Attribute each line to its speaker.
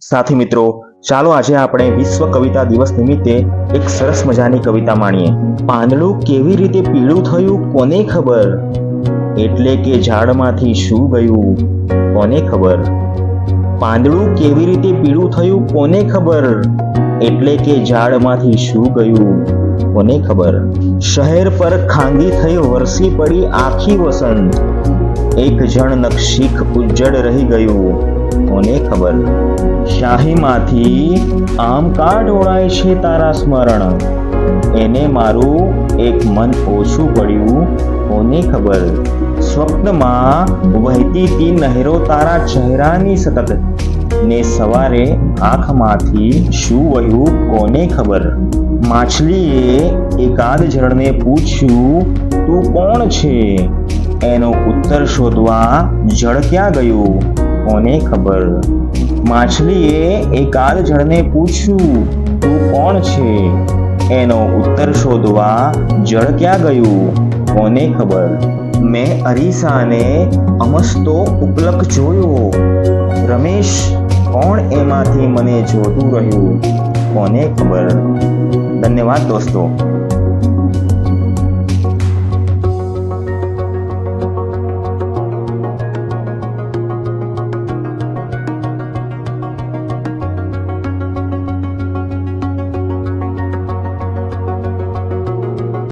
Speaker 1: સાથી મિત્રો, ચાલો આજે આપણે વિશ્વ કવિતા દિવસ નિમિત્તે એક સરસ મજાની કવિતા માણીએ. પાંદડું કેવી રીતે પીળું થયું કોને ખબર? એટલે કે ઝાડમાંથી શું ગયું કોને ખબર? પાંદડું કેવી રીતે પીળું થયું કોને ખબર? એટલે કે ઝાડમાંથી શું ગયું કોને ખબર? શહેર પર ખાંગી થઈ વરસી પડી આખી વસંત. એક જણ નક્ષીક ઉજ્જડ રહી ગયું. કોને ખબર? શાહીમાંથી આમ કા ઢોળાય છે તારા સ્મરણ? એને મારું એક મન ઓછું પડ્યું. કોને ખબર? સ્વપ્નમાં વહેતી તી નહેરો તારા ચહેરાની સતત. ને સવારે આંખમાંથી શું વહ્યું કોને ખબર? માછલીએ એકાદ જણને પૂછ્યું, તું કોણ છે? એનો ઉત્તર શોધવા જળ ક્યાં ગયું? કોને ખબર? માછલીએ એકાદ જણને પૂછ્યું, તું કોણ છે? એનો ઉત્તર શોધવા જળ ક્યાં ગયું? કોને ખબર? મેં અરીસાને અમસ્તો ઉપલક જોયો. રમેશ, કોણ એમાંથી મને જોતું રહ્યું? કોને ખબર? ધન્યવાદ દોસ્તો.